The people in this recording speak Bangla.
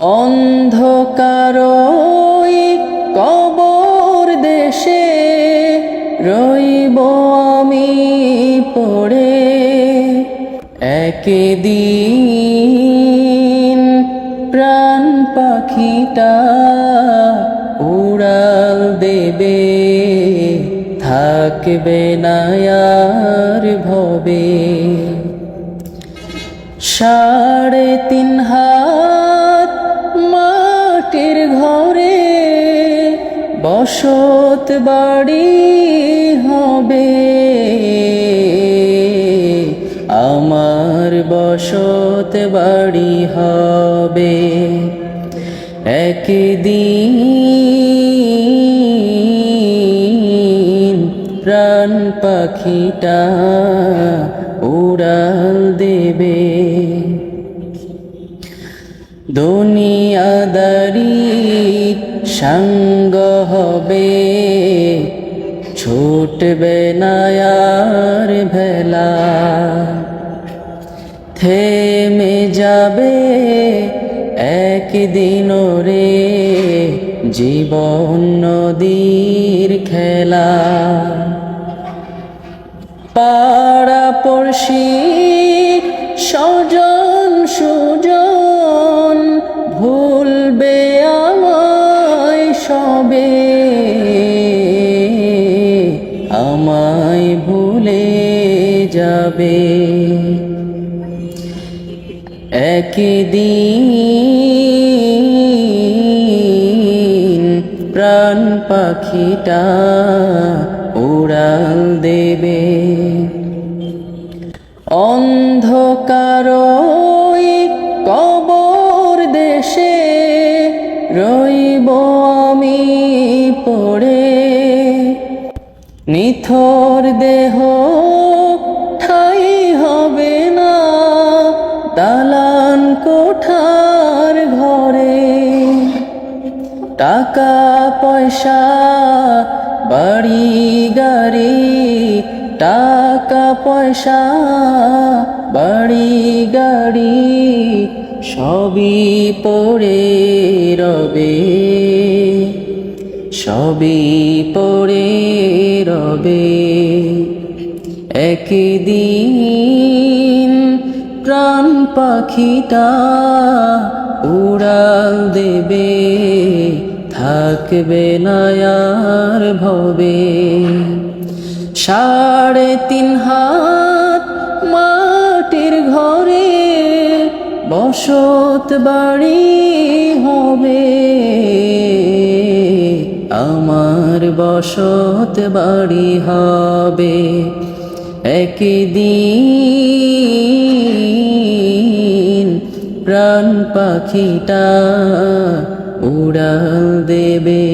অন্ধকার কবর দেশে রইব আমি পড়ে। একদিন প্রাণ পাখিটা উড়াল দেবে, থাকবে না আর ভবে। সাড়ে তিন হাত মাটির ঘরে বসত বাড়ি হবে। আমার বসত বাড়ি হবে। একদিন প্রাণ পাখিটা উড়াল দেবে। দুনিয়াদারি সঙ্গ হবে। ছুটবে না আর ভেলা। থেমে যাবে একদিন রে জীবন নদীর খেলা। পাড়া পড়শি আমায় ভুলে যাবে। একদিন প্রাণ পাখিটা উড়াল দেবে। অন্ধকার কবর দেশে রইব। নিথর দেহ ঠাই হবে না। দালান কোঠার ঘরে টাকা, পয়সা, বাড়ি, গাড়ি, টাকা, পয়সা, বাড়ি, গাড়ি সবই পড়ে রবে। সবই পড়ে রবে একদিন প্রাণ পাখিটা উড়াল দেবে, থাকবে না আর ভবে। সাড়ে তিন হাত মাটির ঘরে বসত বাড়ি হবে। বসত বাড়ি হবে। একদিন প্রাণ পাখিটা উড়াল দেবে।